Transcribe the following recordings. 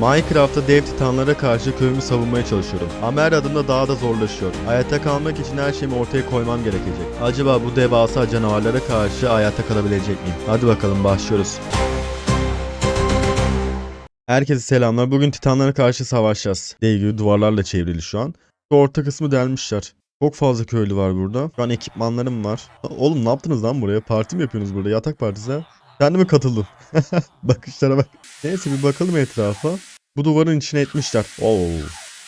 Minecraft'ta dev titanlara karşı köyümü savunmaya çalışıyorum. Ama her adımda daha da zorlaşıyor. Hayatta kalmak için her şeyimi ortaya koymam gerekecek. Acaba bu devasa canavarlara karşı hayatta kalabilecek miyim? Hadi bakalım başlıyoruz. Herkese selamlar. Bugün titanlara karşı savaşacağız. Dev gibi duvarlarla çevrili şu an. Şu orta kısmı delmişler. Çok fazla köylü var burada. Şu an ekipmanlarım var. Oğlum ne yaptınız lan buraya? Parti mi yapıyorsunuz burada? Yatak partisi ha? Kendime katıldım. Bakışlara bak. Neyse bir bakalım etrafa. Bu duvarın içine etmişler. Oo.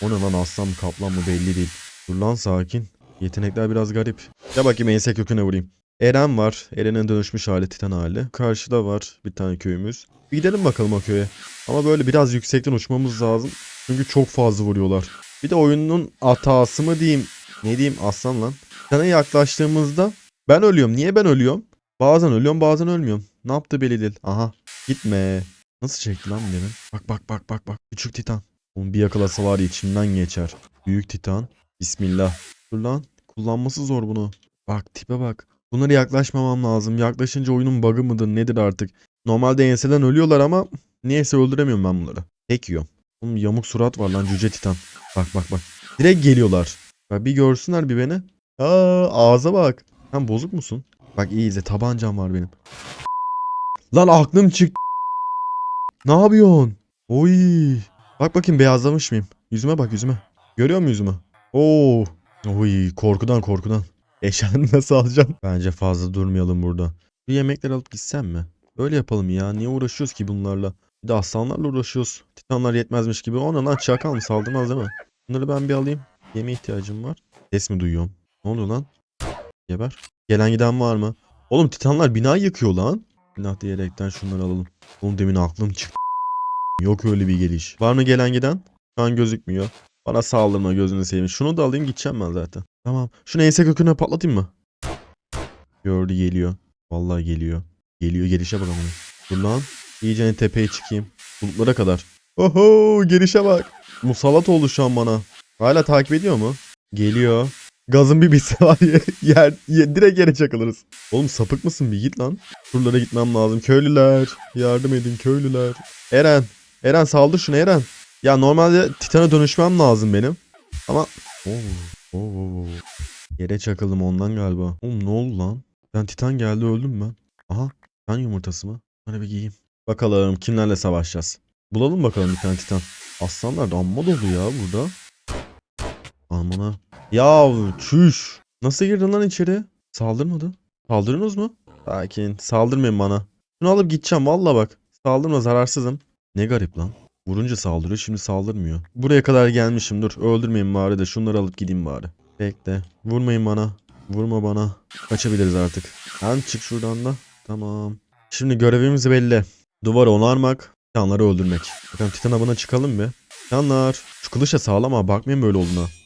O ne lan aslan mı kaplan mı belli değil. Dur lan sakin. Yetenekler biraz garip. Ya bakayım ense köküne vurayım. Eren var. Eren'in dönüşmüş hali titan hali. Karşıda var bir tane köyümüz. Bir gidelim bakalım o köye. Ama böyle biraz yüksekten uçmamız lazım. Çünkü çok fazla vuruyorlar. Bir de oyunun hatası mı diyeyim. Ne diyeyim aslan lan. Sana yaklaştığımızda ben ölüyorum. Niye ben ölüyorum? Bazen ölüyorum bazen ölmüyorum. Ne yaptı belli. Aha gitme. Nasıl çekti lan demin? Bak bak bak bak bak. Küçük titan. Onun bir yakalasa var içimden geçer. Büyük titan. Bismillah. Dur lan. Kullanması zor bunu. Bak tipe bak. Bunlara yaklaşmamam lazım. Yaklaşınca oyunun bug'ı mıdır nedir artık. Normalde enseden ölüyorlar ama niyeyse öldüremiyorum ben bunları. Tek yiyorum. Oğlum yamuk surat var lan cüce titan. Bak bak bak. Direkt geliyorlar. Bak bir görsünler bir beni. Aa ağza bak. Sen bozuk musun? Bak iyi tabancam var benim. Lan aklım çıktı. Ne yapıyorsun? Oy. Bak bakayım beyazlamış mıyım? Yüzüme bak yüzüme. Görüyor musun yüzümü? Oo. Oy korkudan korkudan. Eşyanı nasıl alacağım? Bence fazla durmayalım burada. Bir yemekler alıp gitsem mi? Öyle yapalım ya. Niye uğraşıyoruz ki bunlarla? Bir de aslanlarla uğraşıyoruz. Titanlar yetmezmiş gibi. Ona lan çakal mı saldırmaz değil mi? Bunları ben bir alayım. Yeme ihtiyacım var. Ses mi duyuyorum? Ne oluyor lan? Geber. Gelen giden var mı? Oğlum titanlar bina yıkıyor lan. Bina diyerekten şunları alalım. Oğlum demin aklım çıktı. Yok öyle bir geliş. Var mı gelen giden? Şu an gözükmüyor. Bana saldırma gözünü seveyim. Şunu da alayım gideceğim ben zaten. Tamam. Şunu ense köküne patlatayım mı? Gördü geliyor. Vallahi geliyor. Geliyor gelişe bak ama. Dur lan. İyice tepeye çıkayım. Bulutlara kadar. Oho gelişe bak. Musallat oldu şu an bana. Hala takip ediyor mu? Geliyor. Gazın bir bitse var ya. Yer, ye- direkt yere çakılırız. Oğlum sapık mısın bir git lan. Turlara gitmem lazım. Köylüler. Yardım edin köylüler. Eren. Eren saldır şunu Eren. Ya normalde Titan'a dönüşmem lazım benim. Ama... Oo, oo, oo. Yere çakıldım ondan galiba. Oğlum ne oldu lan? Ben Titan geldi öldüm ben. Aha. Titan yumurtası mı? Hadi bir giyeyim. Bakalım kimlerle savaşacağız. Bulalım bakalım bir tane Titan. Aslanlar da amma dolu ya burada. Amına. Ya çüş. Nasıl girdin lan içeri? Saldırmadı. Saldırınız mı? Sakin. Saldırmayın bana. Şunu alıp gideceğim valla bak. Saldırma zararsızım. Ne garip lan. Vurunca saldırıyor şimdi saldırmıyor. Buraya kadar gelmişim dur. Öldürmeyin bari de şunları alıp gideyim bari. Bekle. Vurmayın bana. Vurma bana. Kaçabiliriz artık. Sen çık şuradan da. Tamam. Şimdi görevimiz belli. Duvarı onarmak. Titanları öldürmek. Bakalım Titan avına çıkalım bir. Titanlar. Şu kılıçla sağlam ama bakmayın böyle olduğuna.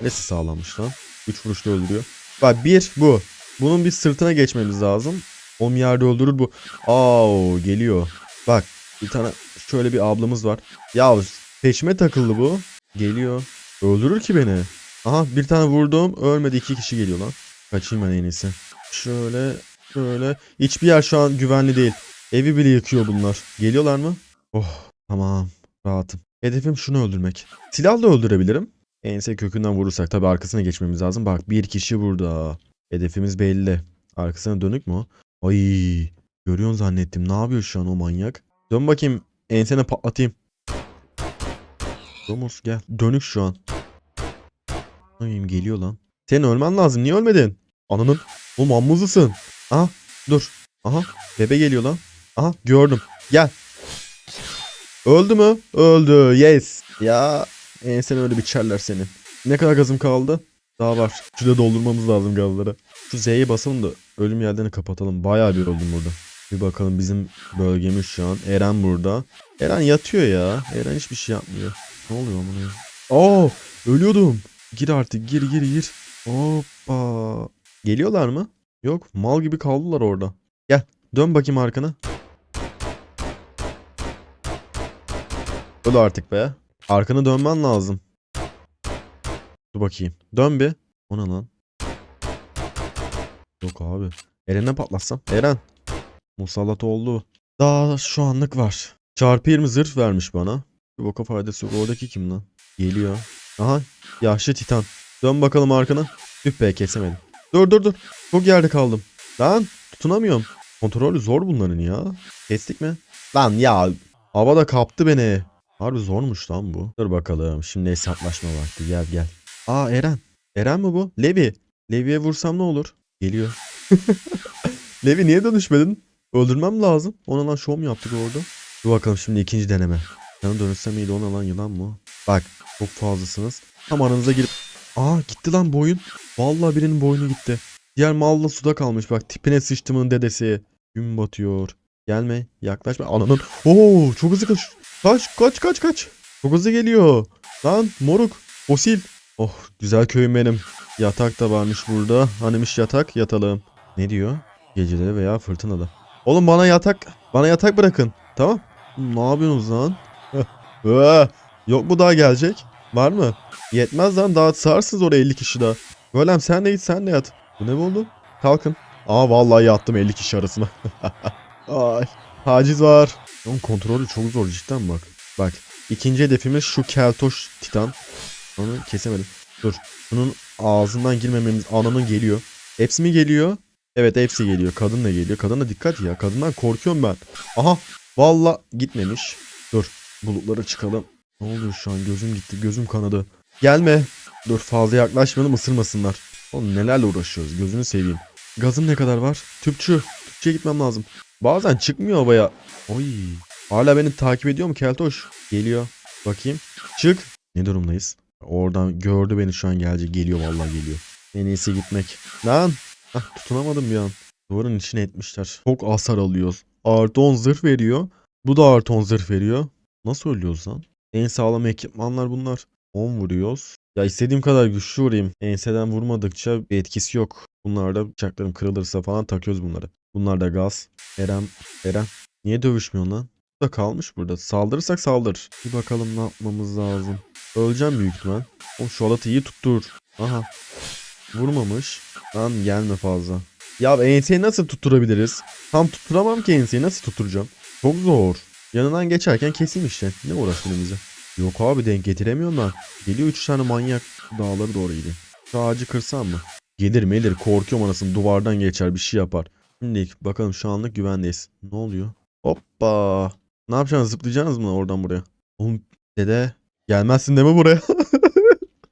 Nesi sağlammış lan? 3 vuruşta öldürüyor. Bak bir bu. Bunun bir sırtına geçmemiz lazım. Oğlum yerde öldürür bu. Aa geliyor. Bak bir tane şöyle bir ablamız var. Ya peşime takıldı bu. Geliyor. Öldürür ki beni. Aha bir tane vurdum. Ölmedi iki kişi geliyor lan. Kaçayım ben en iyisi. Şöyle şöyle. Hiçbir yer şu an güvenli değil. Evi bile yıkıyor bunlar. Geliyorlar mı? Oh tamam. Rahatım. Hedefim şunu öldürmek. Silahla öldürebilirim. Ense kökünden vurursak tabi arkasına geçmemiz lazım. Bak bir kişi burada. Hedefimiz belli. Arkasına dönük mü o? Ay görüyorsun zannettim. Ne yapıyor şu an o manyak? Dön bakayım ensene patlatayım. Domuz gel. Dönük şu an. Ay geliyor lan. Senin ölmen lazım. Niye ölmedin? Ananın. Oğlum ammuzlusun. Aha dur. Aha bebe geliyor lan. Aha gördüm. Gel. Öldü mü? Öldü. Yes. Ya ensen öyle biçerler senin. Ne kadar gazım kaldı? Daha var. Şurada doldurmamız lazım gazları. Şu Z'ye basalım da ölüm yerlerini kapatalım. Bayağı bir öldüm burada. Bir bakalım bizim bölgemiz şu an. Eren burada. Eren yatıyor ya. Eren hiçbir şey yapmıyor. Ne oluyor amına ya? Oo, ölüyordum. Gir artık gir gir gir. Hoppa. Geliyorlar mı? Yok mal gibi kaldılar orada. Gel dön bakayım arkana. Öl artık be. Arkana dönmen lazım. Dur bakayım. Dön bir. O ne lan? Yok abi. Eren'e patlatsam. Eren. Musallat oldu. Daha şu anlık var. Çarpı 20 zırh vermiş bana. Bir boka faydası yok. Oradaki kim lan? Geliyor. Aha yaşlı titan. Dön bakalım arkana. Tüh be kesemedim. Dur dur dur. Çok yerde kaldım. Lan tutunamıyorum. Kontrolü zor bunların ya. Kestik mi? Lan ya havada kaptı beni. Harbi zormuş lan bu. Dur bakalım. Şimdi hesaplaşma vakti. Gel gel. Aa Eren. Eren mi bu? Levi. Levi'ye vursam ne olur? Geliyor. Levi niye dönüşmedin? Öldürmem lazım. Ona lan şov mu yaptık orada? Dur bakalım şimdi ikinci deneme. Sana dönüşsem iyiydi ona lan yılan mı? Bak çok fazlasınız. Tam aranıza girip. Aa gitti lan boyun. Vallahi birinin boynu gitti. Diğer malla suda kalmış bak tipine sıçtımın dedesi. Gün batıyor. Gelme yaklaşma ananın. Oo çok hızlı kaç. Kaç kaç kaç kaç. Çok hızlı geliyor. Lan moruk. Fosil. Oh güzel köyüm benim. Yatak da varmış burada. Hanimiş yatak yatalım. Ne diyor? Geceleri veya fırtınada. Oğlum bana yatak bana yatak bırakın. Tamam. Ne yapıyorsunuz lan? Ee, Yok mu daha gelecek? Var mı? Yetmez lan daha sığarsınız oraya 50 kişi daha. Golem sen de git sen de yat. Bu ne oldu? Kalkın. Aa vallahi yattım 50 kişi arasına. Ay. Haciz var. Onun kontrolü çok zor cidden bak. Bak. ikinci hedefimiz şu keltoş titan. Onu kesemedim. Dur. Bunun ağzından girmememiz ananın geliyor. Hepsi mi geliyor? Evet hepsi geliyor. Kadın da geliyor. Kadına dikkat ya. Kadından korkuyorum ben. Aha. Valla gitmemiş. Dur. Bulutlara çıkalım. Ne oluyor şu an? Gözüm gitti. Gözüm kanadı. Gelme. Dur fazla yaklaşmayalım ısırmasınlar. Oğlum nelerle uğraşıyoruz. Gözünü seveyim. Gazım ne kadar var? Tüpçü. Tüpçüye gitmem lazım. Bazen çıkmıyor havaya. Oy. Hala beni takip ediyor mu Keltoş? Geliyor. Bakayım. Çık. Ne durumdayız? Oradan gördü beni şu an gelecek. Geliyor vallahi geliyor. En iyisi gitmek. Lan. Hah, tutunamadım bir an. Duvarın içine etmişler. Çok hasar alıyoruz. Artı 10 zırh veriyor. Bu da artı 10 zırh veriyor. Nasıl ölüyoruz lan? En sağlam ekipmanlar bunlar. 10 vuruyoruz. Ya istediğim kadar güçlü vurayım. Enseden vurmadıkça bir etkisi yok. Bunlarda bıçaklarım kırılırsa falan takıyoruz bunları. Bunlar da gaz. Eren, Eren. Niye dövüşmüyorsun lan? Bu da kalmış burada. Saldırırsak saldır. Bir bakalım ne yapmamız lazım. Öleceğim büyük ihtimal. Oğlum şu alatı iyi tuttur. Aha. Vurmamış. Lan gelme fazla. Ya enseyi nasıl tutturabiliriz? Tam tutturamam ki enseyi nasıl tutturacağım? Çok zor. Yanından geçerken keseyim işte. Ne uğraştın bize? Yok abi denk getiremiyorum ben. Geliyor 3 tane manyak dağları doğru gidiyor. Şu ağacı kırsam mı? Gelir melir korkuyorum anasını duvardan geçer bir şey yapar. Şimdi bakalım şu anlık güvendeyiz. Ne oluyor? Hoppa. Ne yapacaksınız zıplayacaksınız mı oradan buraya? Oğlum dede gelmezsin deme buraya.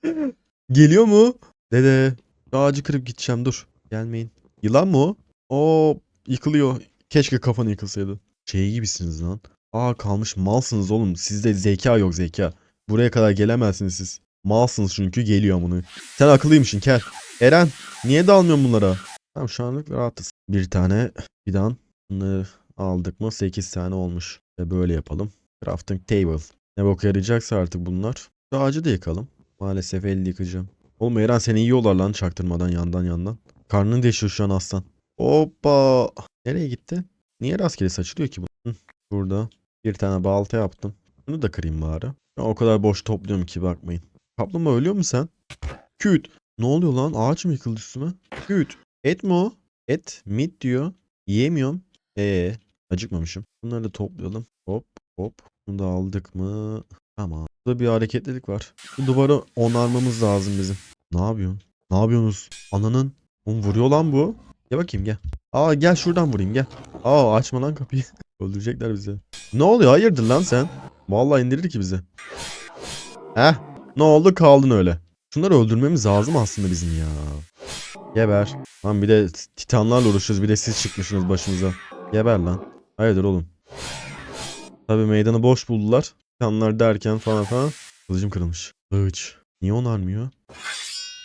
Geliyor mu? Dede ağacı kırıp gideceğim dur. Gelmeyin. Yılan mı o? Oo yıkılıyor. Keşke kafanı yıkılsaydı. Şey gibisiniz lan. Aa kalmış malsınız oğlum. Sizde zeka yok zeka. Buraya kadar gelemezsiniz siz. Malsınız çünkü geliyor bunu. Sen akıllıymışsın kel. Eren niye dalmıyorsun bunlara? Tamam şu anlık rahatız. Bir tane fidan. Bunları aldık mı 8 tane olmuş. Ve böyle yapalım. Crafting table. Ne bok yarayacaksa artık bunlar. Şu ağacı da yıkalım. Maalesef el yıkacağım. Oğlum Eren seni yiyorlar lan çaktırmadan yandan yandan. Karnını deşiyor şu an aslan. Hoppa. Nereye gitti? Niye rastgele saçılıyor ki bu? Burada bir tane balta yaptım. Bunu da kırayım bari. Ben o kadar boş topluyorum ki bakmayın. Kaplumbağa ölüyor mu sen? Küt. Ne oluyor lan? Ağaç mı yıkıldı üstüme? Küt. Et mi o? Et. Mit diyor. Yiyemiyorum. Ee, acıkmamışım. Bunları da toplayalım. Hop hop. Bunu da aldık mı? Tamam. Burada bir hareketlilik var. Bu duvarı onarmamız lazım bizim. Ne yapıyorsun? Ne yapıyorsunuz? Ananın. Oğlum vuruyor lan bu. Gel bakayım gel. Aa gel şuradan vurayım gel. Aa açma lan kapıyı. Öldürecekler bizi. Ne oluyor? Hayırdır lan sen? Vallahi indirir ki bizi. Heh. Ne oldu kaldın öyle. Şunları öldürmemiz lazım aslında bizim ya. Geber. Lan bir de titanlarla uğraşıyoruz. Bir de siz çıkmışsınız başımıza. Geber lan. Hayırdır oğlum. Tabi meydanı boş buldular. Titanlar derken falan falan. Kılıcım kırılmış. Kılıç. Niye onarmıyor?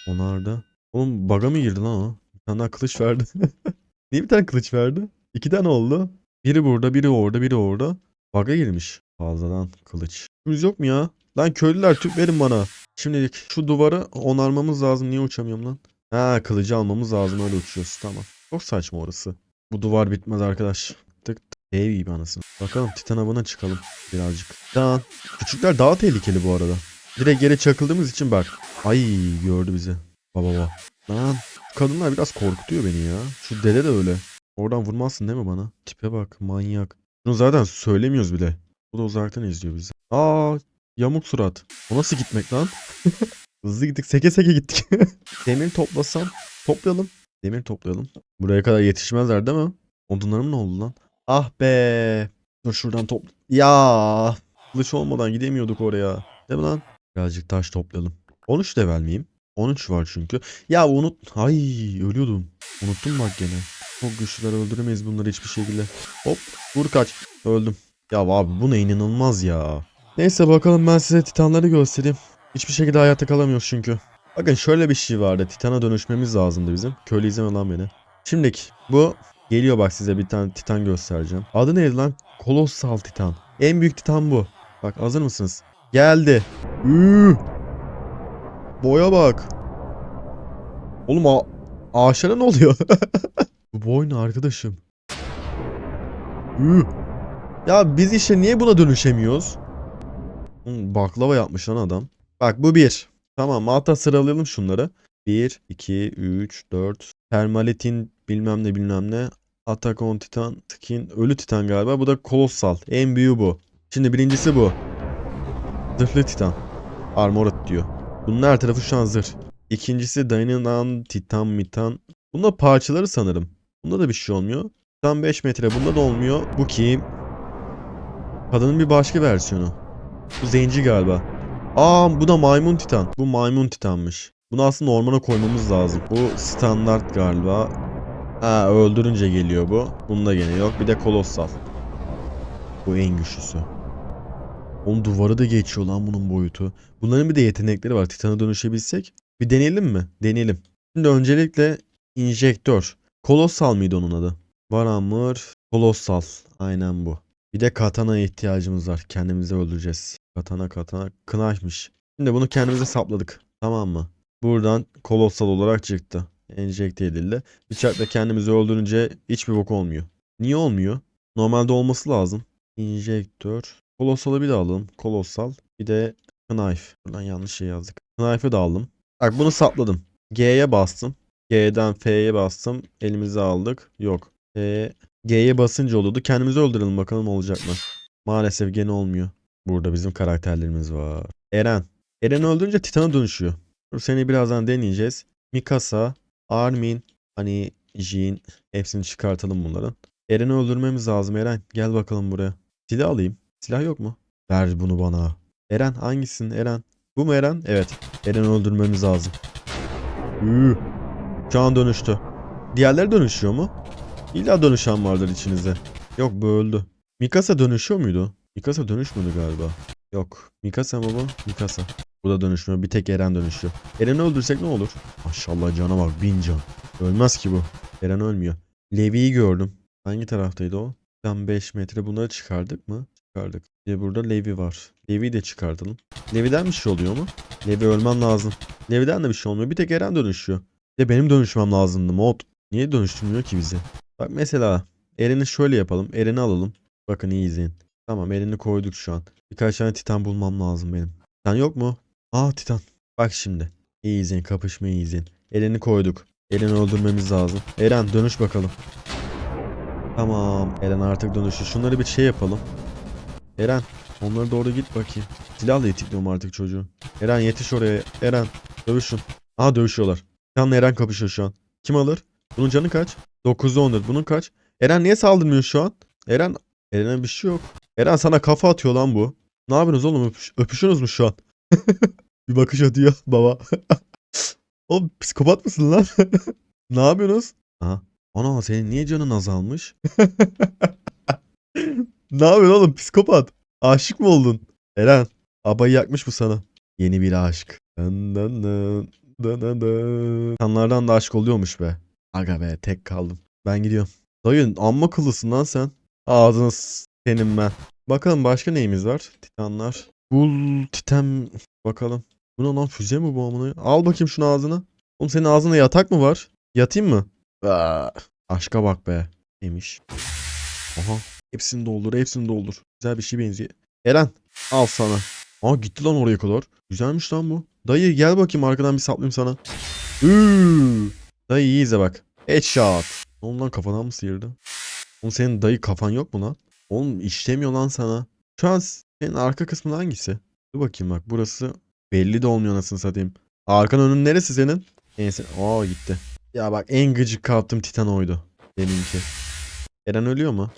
Onarda. Oğlum baga mı girdi lan o? Bir tane daha kılıç verdi. Niye bir tane kılıç verdi? İki tane oldu. Biri burada, biri orada, biri orada. Baga girmiş. Fazladan kılıç. Yüz yok mu ya? Lan köylüler tüp verin bana. Şimdilik şu duvarı onarmamız lazım. Niye uçamıyorum lan? Ha kılıcı almamız lazım öyle uçuyoruz. Tamam. Çok saçma orası. Bu duvar bitmez arkadaş. Tık tık. Ev gibi anasını. Bakalım Titan avına çıkalım birazcık. Titan. Küçükler daha tehlikeli bu arada. Direkt yere çakıldığımız için bak. Ay gördü bizi. Baba baba. Lan kadınlar biraz korkutuyor beni ya. Şu dede de öyle. Oradan vurmazsın değil mi bana? Tipe bak manyak. Bunu zaten söylemiyoruz bile. Bu da uzaktan izliyor bizi. Aa Yamuk surat. O nasıl gitmek lan? Hızlı gittik. Seke seke gittik. Demir toplasam. Toplayalım. Demir toplayalım. Buraya kadar yetişmezler değil mi? Odunlarım ne oldu lan? Ah be. Dur şuradan topla. Ya. Kılıç olmadan gidemiyorduk oraya. Değil mi lan? Birazcık taş toplayalım. 13 level miyim? 13 var çünkü. Ya unut. Ay ölüyordum. Unuttum bak gene. Çok güçlüler öldüremeyiz bunları hiçbir şekilde. Hop vur kaç. Öldüm. Ya abi bu ne inanılmaz ya. Neyse bakalım ben size titanları göstereyim. Hiçbir şekilde hayatta kalamıyoruz çünkü. Bakın şöyle bir şey vardı. Titana dönüşmemiz lazımdı bizim. Köylü izleme lan beni. Şimdiki bu geliyor bak size bir tane titan göstereceğim. Adı neydi lan? Kolossal titan. En büyük titan bu. Bak hazır mısınız? Geldi. Üü. Boya bak. Oğlum a ağaçlara ne oluyor? bu boy ne arkadaşım? Üü. Ya biz işte niye buna dönüşemiyoruz? Hmm, Baklava yapmış lan adam. Bak bu bir. Tamam hatta sıralayalım şunları. 1, 2, 3, 4. Permaletin bilmem ne bilmem ne. Attack on Titan, Skin, Ölü Titan galiba. Bu da Kolossal. En büyüğü bu. Şimdi birincisi bu. Zırhlı Titan. Armored diyor. Bunun her tarafı şu an zırh. İkincisi dayanılan Titan Mitan. Bunda parçaları sanırım. Bunda da bir şey olmuyor. Titan 5 metre. Bunda da olmuyor. Bu kim? Kadının bir başka versiyonu. Bu zenci galiba. Aa bu da maymun titan. Bu maymun titanmış. Bunu aslında ormana koymamız lazım. Bu standart galiba. Ha öldürünce geliyor bu. Bunda gene yok. Bir de kolossal. Bu en güçlüsü. Onun duvarı da geçiyor lan bunun boyutu. Bunların bir de yetenekleri var. Titana dönüşebilsek. Bir deneyelim mi? Deneyelim. Şimdi öncelikle injektör. Kolossal mıydı onun adı? Varamır. Kolossal. Aynen bu. Bir de katana ihtiyacımız var. Kendimizi öldüreceğiz. Katana katana. Kınaymış. Şimdi bunu kendimize sapladık. Tamam mı? Buradan kolossal olarak çıktı. Enjekte edildi. Bıçakla kendimizi öldürünce hiçbir bok olmuyor. Niye olmuyor? Normalde olması lazım. Injektör. Kolossalı bir de alalım. Kolossal. Bir de knife. Buradan yanlış şey yazdık. Knife'ı da aldım. Bak bunu sapladım. G'ye bastım. G'den F'ye bastım. Elimize aldık. Yok. F, G'ye basınca oluyordu. Kendimizi öldürelim bakalım olacak mı? Maalesef gene olmuyor. Burada bizim karakterlerimiz var. Eren. Eren öldürünce Titan'a dönüşüyor. Dur seni birazdan deneyeceğiz. Mikasa, Armin, hani Jin hepsini çıkartalım bunların. Eren'i öldürmemiz lazım Eren. Gel bakalım buraya. Silah alayım. Silah yok mu? Ver bunu bana. Eren hangisin Eren? Bu mu Eren? Evet. Eren'i öldürmemiz lazım. Üü. Şu an dönüştü. Diğerleri dönüşüyor mu? İlla dönüşen vardır içinizde. Yok bu öldü. Mikasa dönüşüyor muydu? Mikasa dönüşmüyordu galiba. Yok. Mikasa mı bu? Mikasa. Bu da dönüşmüyor. Bir tek Eren dönüşüyor. Eren'i öldürsek ne olur? Maşallah cana bak. Bin can. Ölmez ki bu. Eren ölmüyor. Levi'yi gördüm. Hangi taraftaydı o? Tam 5 metre bunları çıkardık mı? Çıkardık. Bir burada Levi var. Levi'yi de çıkartalım. Levi'den bir şey oluyor mu? Levi ölmen lazım. Levi'den de bir şey olmuyor. Bir tek Eren dönüşüyor. De benim dönüşmem lazımdı mod. Niye dönüştürmüyor ki bizi? Bak mesela Eren'i şöyle yapalım. Eren'i alalım. Bakın iyi izleyin. Tamam Eren'i koyduk şu an. Birkaç tane titan bulmam lazım benim. Titan yok mu? Aa titan. Bak şimdi. İyi izleyin kapışmayı iyi izleyin. Eren'i koyduk. Eren'i öldürmemiz lazım. Eren dönüş bakalım. Tamam. Eren artık dönüştü. Şunları bir şey yapalım. Eren onlara doğru git bakayım. Silahla itikliyorum artık çocuğu. Eren yetiş oraya. Eren dövüşün. Aha dövüşüyorlar. Titan'la Eren kapışıyor şu an. Kim alır? Bunun canı kaç? 9'da 10'dur. Bunun kaç? Eren niye saldırmıyor şu an? Eren Eren'e bir şey yok. Eren sana kafa atıyor lan bu. Ne yapıyorsunuz oğlum? Öpüş öpüşüyorsunuz mu şu an? bir bakış atıyor baba. oğlum psikopat mısın lan? ne yapıyorsunuz? Aha. Ana senin niye canın azalmış? ne yapıyorsun oğlum psikopat? Aşık mı oldun? Eren abayı yakmış bu sana. Yeni bir aşk. Dın dın dın. Dın dın dın. İnsanlardan da aşk oluyormuş be. Aga be tek kaldım. Ben gidiyorum. Dayı amma kıllısın lan sen. Ağzını senin ben. Bakalım başka neyimiz var? Titanlar. Bul titan bakalım. Bu ne lan füze mi bu amına? Al bakayım şunu ağzına. Oğlum senin ağzında yatak mı var? Yatayım mı? Aa, aşka bak be. Neymiş? Aha. Hepsini doldur, hepsini doldur. Güzel bir şey benziyor. Eren, al sana. Aa gitti lan oraya kadar. Güzelmiş lan bu. Dayı gel bakayım arkadan bir saplayayım sana. Üü. Dayı iyi izle bak. Headshot. Oğlum lan kafadan mı sıyırdı? Oğlum senin dayı kafan yok mu lan? Oğlum işlemiyor lan sana. Şu an senin arka kısmın hangisi? Dur bakayım bak burası belli de olmuyor nasıl satayım. Arkan önün neresi senin? Neyse. Aa gitti. Ya bak en gıcık kaptım Titan oydu. Benimki. Eren ölüyor mu?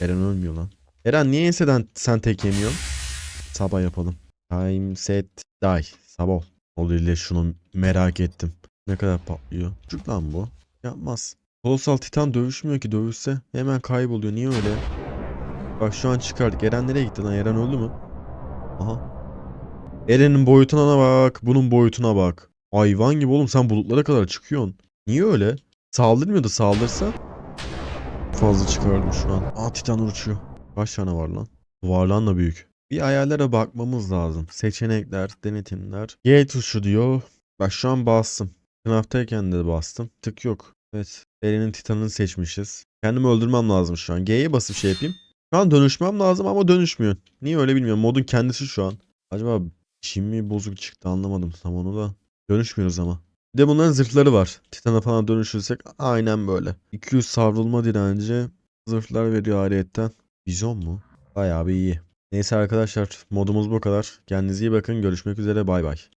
Eren ölmüyor lan. Eren niye enseden sen tek yemiyorsun? Sabah yapalım. Time set die. Sabah. Oluyor şunu merak ettim. Ne kadar patlıyor. Küçük lan bu. Yapmaz. Kolosal Titan dövüşmüyor ki dövüşse. Hemen kayboluyor. Niye öyle? Bak şu an çıkardık. Eren nereye gitti lan? Eren öldü mü? Aha. Eren'in boyutuna bak. Bunun boyutuna bak. Hayvan gibi oğlum sen bulutlara kadar çıkıyorsun. Niye öyle? Saldırmıyordu saldırsa. Fazla çıkardım şu an. Aa Titan uçuyor. Kaç tane var lan? Varlan da büyük. Bir ayarlara bakmamız lazım. Seçenekler, denetimler. G tuşu diyor. Bak şu an bastım. Sınavdayken de bastım. Tık yok. Evet. Eren'in Titan'ını seçmişiz. Kendimi öldürmem lazım şu an. G'ye basıp şey yapayım. Şu an dönüşmem lazım ama dönüşmüyor. Niye öyle bilmiyorum. Modun kendisi şu an. Acaba işim mi bozuk çıktı anlamadım tam onu da. Dönüşmüyoruz ama. Bir de bunların zırhları var. Titan'a falan dönüşürsek aynen böyle. 200 savrulma direnci. Zırhlar veriyor ayrıyetten. Vizyon mu? Bayağı bir iyi. Neyse arkadaşlar modumuz bu kadar. Kendinize iyi bakın. Görüşmek üzere bay bay.